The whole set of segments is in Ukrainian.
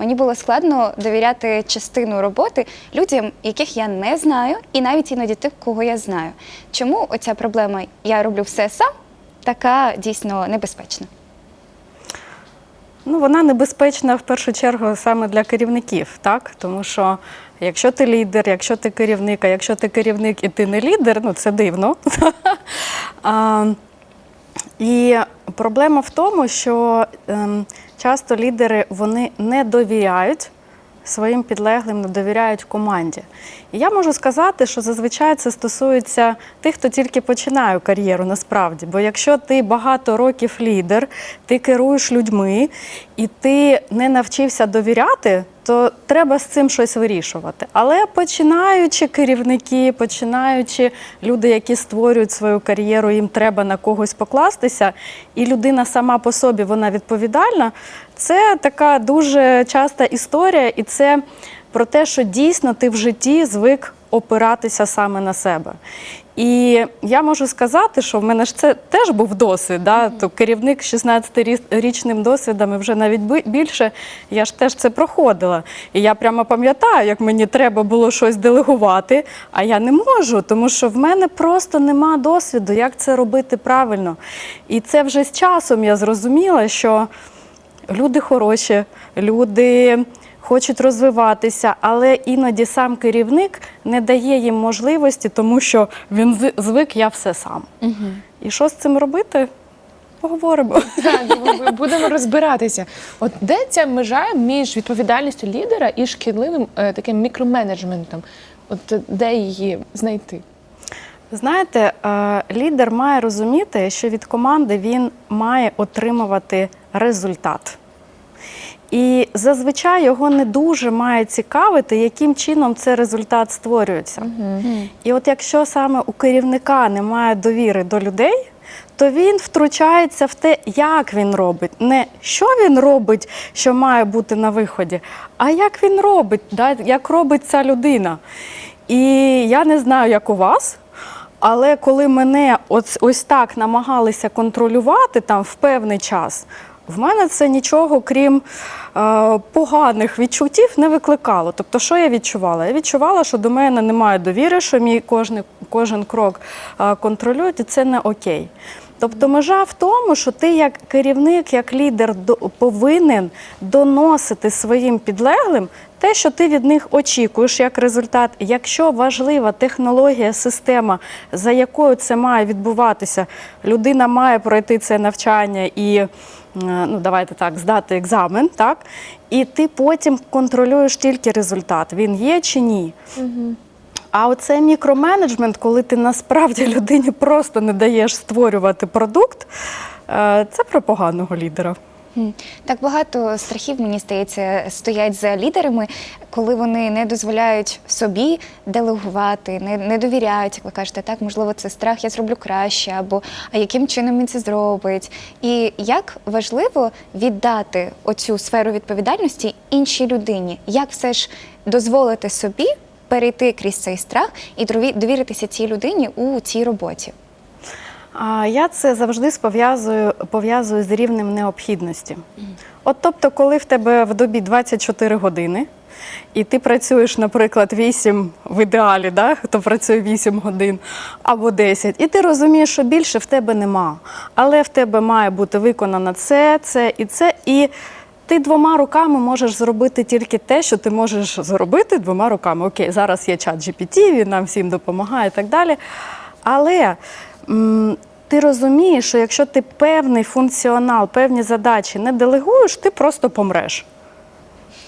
мені було складно довіряти частину роботи людям, яких я не знаю, і навіть іноді тих, кого я знаю. Чому оця проблема я роблю все сам, така дійсно небезпечна? Ну, вона небезпечна в першу чергу саме для керівників, так? Тому що якщо ти лідер, якщо ти керівник, а якщо ти керівник і ти не лідер, ну це дивно. і проблема в тому, що ем, часто лідери вони не довіряють своїм підлеглим, не довіряють команді. І я можу сказати, що зазвичай це стосується тих, хто тільки починає кар'єру насправді. Бо якщо ти багато років лідер, ти керуєш людьми і ти не навчився довіряти, то треба з цим щось вирішувати. Але починаючи керівники, починаючи люди, які створюють свою кар'єру, їм треба на когось покластися, і людина сама по собі вона відповідальна. Це така дуже часта історія, і це про те, що дійсно ти в житті звик опиратися саме на себе. І я можу сказати, що в мене ж це теж був досвід. Да? То керівник з 16-річним досвідом і вже навіть більше, я ж теж це проходила. І я прямо пам'ятаю, як мені треба було щось делегувати, а я не можу, тому що в мене просто нема досвіду, як це робити правильно. І це вже з часом я зрозуміла, що люди хороші, люди хочуть розвиватися, але іноді сам керівник не дає їм можливості, тому що він звик я все сам. І що з цим робити? Поговоримо. Так, будемо розбиратися. От де ця межа між відповідальністю лідера і шкідливим е, таким мікроменеджментом? От де її знайти? Знаєте, е, лідер має розуміти, що від команди він має отримувати результат. І зазвичай його не дуже має цікавити, яким чином цей результат створюється. І от якщо саме у керівника немає довіри до людей, то він втручається в те, як він робить. Не що він робить, що має бути на виході, а як він робить, да, як робить ця людина. І я не знаю, як у вас. Але коли мене ось, ось так намагалися контролювати там в певний час, в мене це нічого, крім е, поганих відчуттів, не викликало. Тобто, що я відчувала? Я відчувала, що до мене немає довіри, що мій кожен, кожен крок е, контролюють, і це не окей. Тобто межа в тому, що ти як керівник, як лідер повинен доносити своїм підлеглим те, що ти від них очікуєш як результат. Якщо важлива технологія, система, за якою це має відбуватися, людина має пройти це навчання і ну давайте так, здати екзамен, так і ти потім контролюєш тільки результат, він є чи ні. А оцей мікроменеджмент, коли ти насправді людині просто не даєш створювати продукт, е, це про поганого лідера. Так багато страхів, мені здається, стоять за лідерами, коли вони не дозволяють собі делегувати, не, не довіряють, як ви кажете, так, можливо, це страх, я зроблю краще, або а яким чином він це зробить. І як важливо віддати оцю сферу відповідальності іншій людині, як все ж дозволити собі перейти крізь цей страх і довіритися цій людині у цій роботі. Я це завжди пов'язую, пов'язую з рівнем необхідності. От тобто, коли в тебе в добі 24 години, і ти працюєш, наприклад, 8 в ідеалі, да? хто працює 8 годин або 10, і ти розумієш, що більше в тебе нема. Але в тебе має бути виконано це, це і це. І ти двома руками можеш зробити тільки те, що ти можеш зробити двома руками. Окей, зараз є чат GPT, він нам всім допомагає і так далі. Але ти розумієш, що якщо ти певний функціонал, певні задачі не делегуєш, ти просто помреш.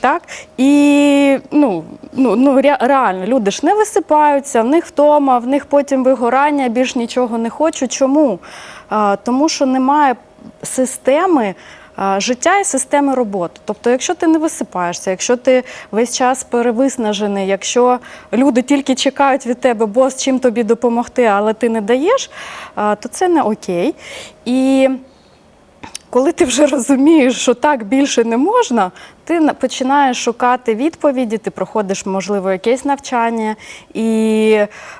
Так? І ну, ну, ну, реально, люди ж не висипаються, в них втома, в них потім вигорання, більш нічого не хочуть. Чому? А, тому що немає системи. Життя і системи роботи. Тобто, якщо ти не висипаєшся, якщо ти весь час перевиснажений, якщо люди тільки чекають від тебе, бос, чим тобі допомогти, але ти не даєш, то це не окей. І коли ти вже розумієш, що так більше не можна, ти починаєш шукати відповіді, ти проходиш, можливо, якесь навчання. І,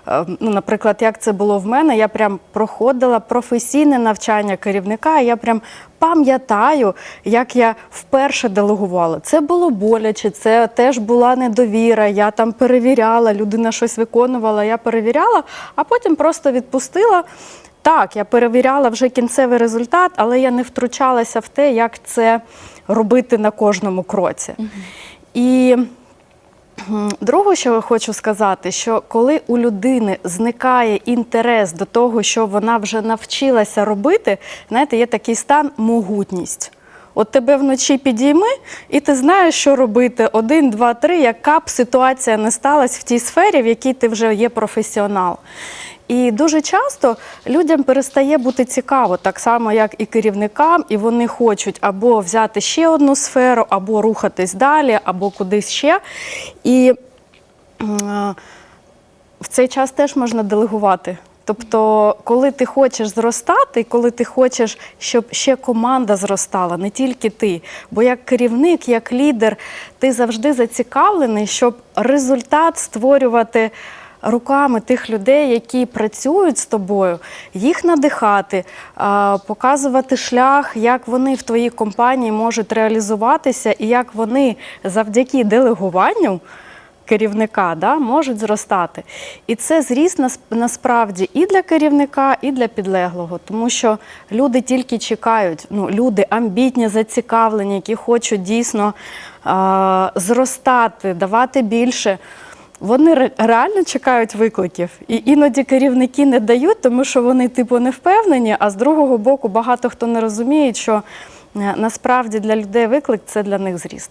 е, ну, наприклад, як це було в мене, я прям проходила професійне навчання керівника, я прям пам'ятаю, як я вперше делегувала. Це було боляче, це теж була недовіра. Я там перевіряла, людина щось виконувала, я перевіряла, а потім просто відпустила. Так, я перевіряла вже кінцевий результат, але я не втручалася в те, як це робити на кожному кроці. І друге, що я хочу сказати, що коли у людини зникає інтерес до того, що вона вже навчилася робити, знаєте, є такий стан могутність. От тебе вночі підійми, і ти знаєш, що робити. Один, два, три, яка б ситуація не сталася в тій сфері, в якій ти вже є професіонал. І дуже часто людям перестає бути цікаво, так само, як і керівникам, і вони хочуть або взяти ще одну сферу, або рухатись далі, або кудись ще. І в цей час теж можна делегувати. Тобто, коли ти хочеш зростати, коли ти хочеш, щоб ще команда зростала, не тільки ти. Бо як керівник, як лідер, ти завжди зацікавлений, щоб результат створювати руками тих людей, які працюють з тобою, їх надихати, показувати шлях, як вони в твоїй компанії можуть реалізуватися, і як вони завдяки делегуванню керівника да, можуть зростати. І це зріст нас- насправді і для керівника, і для підлеглого, тому що люди тільки чекають. Ну, люди амбітні, зацікавлені, які хочуть дійсно а, зростати, давати більше. Вони реально чекають викликів, і іноді керівники не дають, тому що вони типу не впевнені. А з другого боку, багато хто не розуміє, що е, насправді для людей виклик це для них зріст.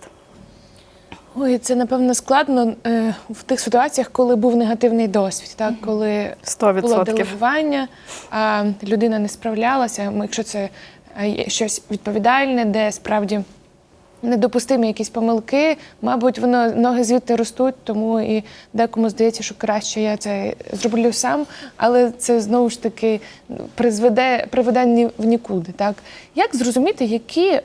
Ой, це напевно складно е, в тих ситуаціях, коли був негативний досвід, так коли Сто було делегування, а людина не справлялася. Якщо це е, щось відповідальне, де справді недопустимі якісь помилки, мабуть, воно ноги звідти ростуть, тому і декому здається, що краще я це зроблю сам, але це знову ж таки призведе приведе в нікуди. Так як зрозуміти, які е,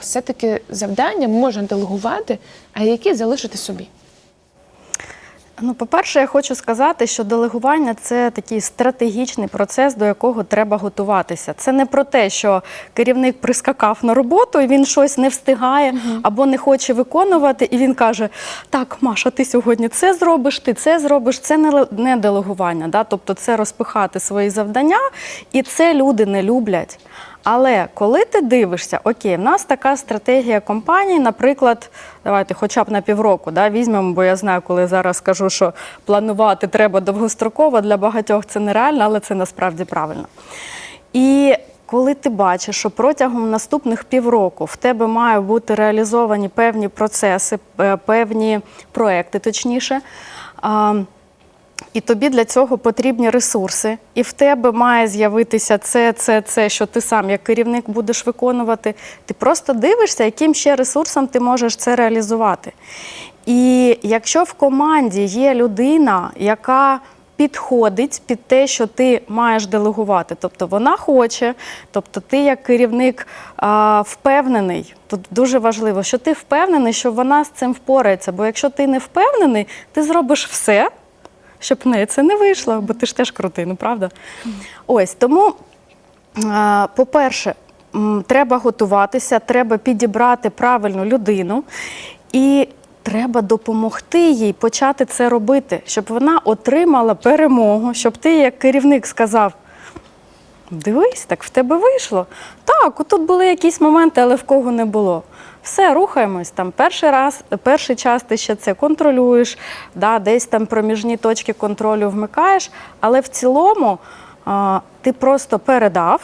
все-таки завдання можна делегувати, а які залишити собі? Ну, по-перше, я хочу сказати, що делегування це такий стратегічний процес, до якого треба готуватися. Це не про те, що керівник прискакав на роботу і він щось не встигає або не хоче виконувати, і він каже: Так, Маша, ти сьогодні це зробиш, ти це зробиш. Це не не делегування, да? тобто це розпихати свої завдання, і це люди не люблять. Але коли ти дивишся, окей, в нас така стратегія компанії, наприклад, давайте хоча б на півроку да, візьмемо, бо я знаю, коли зараз скажу, що планувати треба довгостроково, для багатьох це нереально, але це насправді правильно. І коли ти бачиш, що протягом наступних півроку в тебе мають бути реалізовані певні процеси, е, певні проекти, точніше. І тобі для цього потрібні ресурси, і в тебе має з'явитися це, це, це, що ти сам як керівник будеш виконувати. Ти просто дивишся, яким ще ресурсом ти можеш це реалізувати. І якщо в команді є людина, яка підходить під те, що ти маєш делегувати, тобто вона хоче, тобто ти як керівник а, впевнений. Тут дуже важливо, що ти впевнений, що вона з цим впорається. Бо якщо ти не впевнений, ти зробиш все, щоб в неї це не вийшло, бо ти ж теж крутий, ну правда? Ось тому, по-перше, треба готуватися, треба підібрати правильну людину і треба допомогти їй почати це робити, щоб вона отримала перемогу, щоб ти, як керівник, сказав. Дивись, так в тебе вийшло. Так, отут були якісь моменти, але в кого не було. Все, рухаємось. Там перший раз, перший час ти ще це контролюєш, да, десь там проміжні точки контролю вмикаєш, але в цілому а, ти просто передав,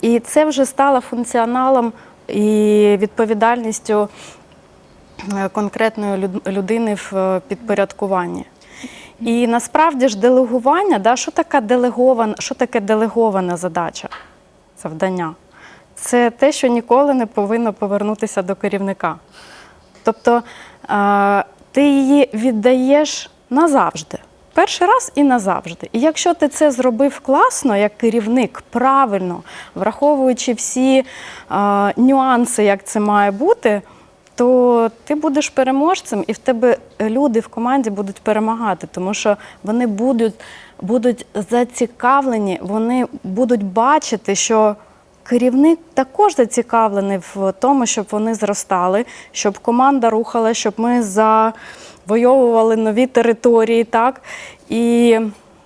і це вже стало функціоналом і відповідальністю е, конкретної людини в е, підпорядкуванні. І насправді ж делегування, да, що таке делегована, що таке делегована задача, завдання? Це те, що ніколи не повинно повернутися до керівника. Тобто е, ти її віддаєш назавжди. перший раз і назавжди. І якщо ти це зробив класно, як керівник, правильно, враховуючи всі а, нюанси, як це має бути, то ти будеш переможцем, і в тебе люди в команді будуть перемагати, тому що вони будуть, будуть зацікавлені, вони будуть бачити, що керівник також зацікавлений в тому, щоб вони зростали, щоб команда рухала, щоб ми завойовували нові території. Так? І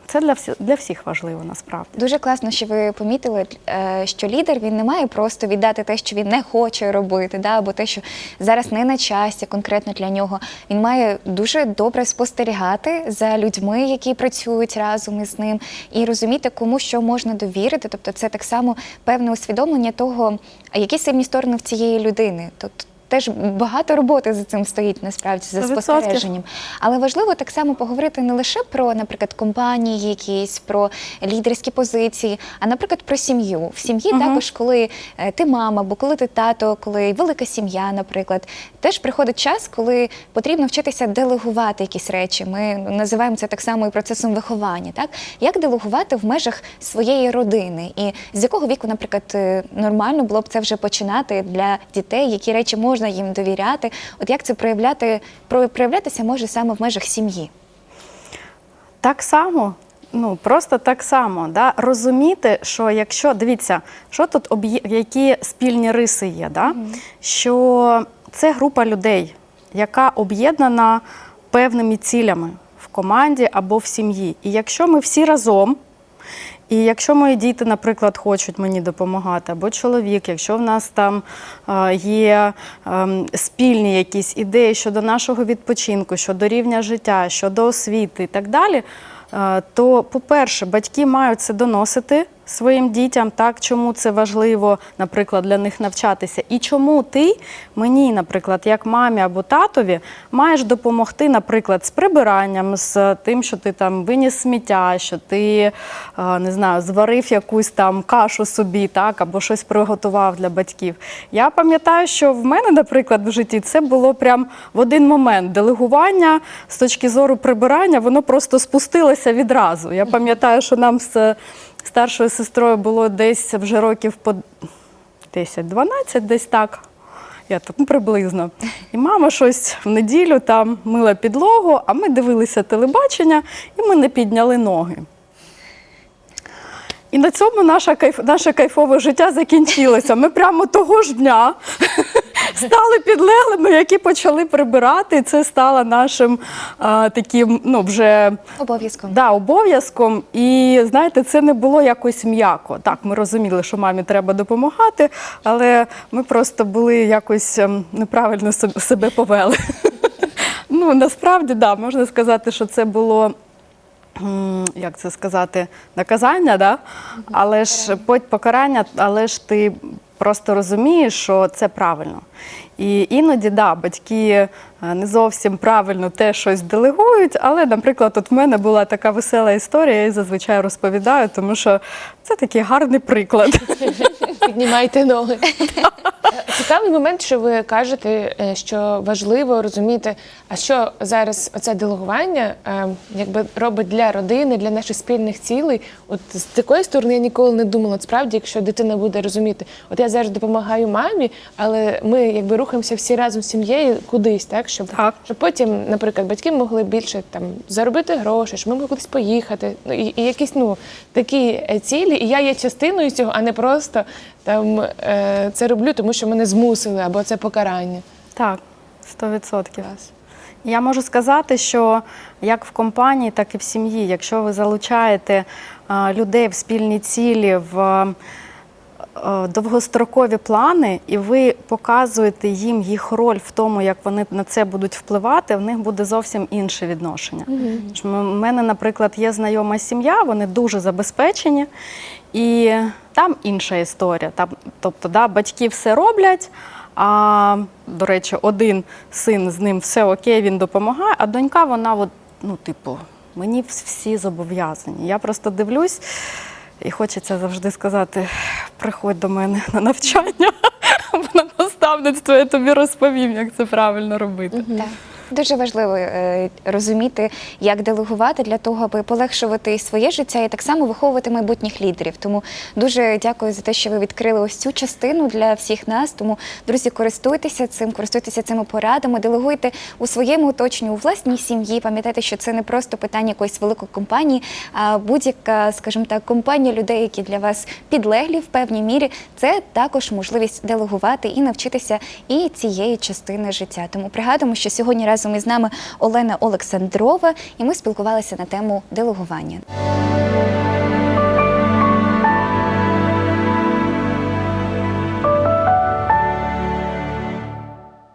це для всіх, для всіх важливо насправді. Дуже класно, що ви помітили, е, що лідер він не має просто віддати те, що він не хоче робити, да, або те, що зараз не на часі конкретно для нього. Він має дуже добре спостерігати за людьми, які працюють разом із ним, і розуміти, кому що можна довірити. Тобто, це так само певне усвідомлення того, які сильні сторони в цієї людини. Тобто теж багато роботи за цим стоїть насправді за спостереженням. Але важливо так само поговорити не лише про, наприклад, компанії, якісь про лідерські позиції, а наприклад про сім'ю. В сім'ї також, коли е, ти мама, або коли ти тато, коли велика сім'я, наприклад, теж приходить час, коли потрібно вчитися делегувати якісь речі. Ми називаємо це так само і процесом виховання. Так як делегувати в межах своєї родини, і з якого віку, наприклад, е, нормально було б це вже починати для дітей, які речі можна їм довіряти. От як це проявляти проявлятися може саме в межах сім'ї? Так само, ну просто так само, да? розуміти, що якщо дивіться, що тут об'є... які спільні риси є, да? що це група людей, яка об'єднана певними цілями в команді або в сім'ї. І якщо ми всі разом. І якщо мої діти, наприклад, хочуть мені допомагати, або чоловік, якщо в нас там є ем, спільні якісь ідеї щодо нашого відпочинку, щодо рівня життя, щодо освіти і так далі, е, то, по-перше, батьки мають це доносити своїм дітям, так, чому це важливо, наприклад, для них навчатися. І чому ти мені, наприклад, як мамі або татові, маєш допомогти, наприклад, з прибиранням, з тим, що ти там виніс сміття, що ти е, не знаю, зварив якусь там кашу собі, так, або щось приготував для батьків. Я пам'ятаю, що в мене, наприклад, в житті це було прям в один момент. Делегування з точки зору прибирання, воно просто спустилося відразу. Я пам'ятаю, що нам з старшою сестрою було десь вже років по 10-12, десь так. Я так ну, приблизно. І мама щось в неділю там мила підлогу, а ми дивилися телебачення і ми не підняли ноги. І на цьому наша кайф, наше кайфове життя закінчилося. Ми прямо того ж дня стали підлеглими, які почали прибирати. І це стало нашим а, таким, ну вже Обов'язково. Да, обов'язком. І знаєте, це не було якось м'яко. Так, ми розуміли, що мамі треба допомагати, але ми просто були якось ем, неправильно себе повели. Ну, насправді, да, можна сказати, що це було. м, Як це сказати, наказання, да? але ж пот- покарання, але ж ти просто розумієш, що це правильно. І іноді, да, батьки е, не зовсім правильно те щось делегують, але, наприклад, от в мене була така весела історія, я її зазвичай розповідаю, тому що це такий гарний приклад. Піднімайте ноги. Цікавий момент, що ви кажете, е, що важливо розуміти, а що зараз оце делегування е, якби робить для родини, для наших спільних цілей. От з такої сторони я ніколи не думала. От Справді, якщо дитина буде розуміти, от я зараз допомагаю мамі, але ми якби рухаємося всі разом з сім'єю кудись, так щоб, Так. щоб потім, наприклад, батьки могли більше там заробити гроші, щоб ми могли кудись поїхати. Ну і, і якісь ну такі е, цілі, і я є частиною цього, а не просто там е, це роблю, тому що мене змусили, або це покарання. Так, 100%. Я можу сказати, що як в компанії, так і в сім'ї, якщо ви залучаєте людей в спільні цілі, в довгострокові плани, і ви показуєте їм їх роль в тому, як вони на це будуть впливати, в них буде зовсім інше відношення. У мене, наприклад, є знайома сім'я, вони дуже забезпечені, і там інша історія. Там, тобто, да, батьки все роблять. А до речі, один син з ним все окей, він допомагає, а донька, вона, от, ну, типу, мені всі зобов'язані. Я просто дивлюсь і хочеться завжди сказати: приходь до мене на навчання, або на наставництво, я тобі розповім, як це правильно робити. Так. Дуже важливо е, розуміти, як делегувати для того, аби полегшувати своє життя і так само виховувати майбутніх лідерів. Тому дуже дякую за те, що ви відкрили ось цю частину для всіх нас. Тому, друзі, користуйтеся цим, користуйтеся цими порадами, делегуйте у своєму оточенні, у власній сім'ї. Пам'ятайте, що це не просто питання якоїсь великої компанії, а будь-яка, скажімо так, компанія людей, які для вас підлеглі в певній мірі, це також можливість делегувати і навчитися і цієї частини життя. Тому пригадуємо, що сьогодні разом із нами Олена Олександрова, і ми спілкувалися на тему делегування.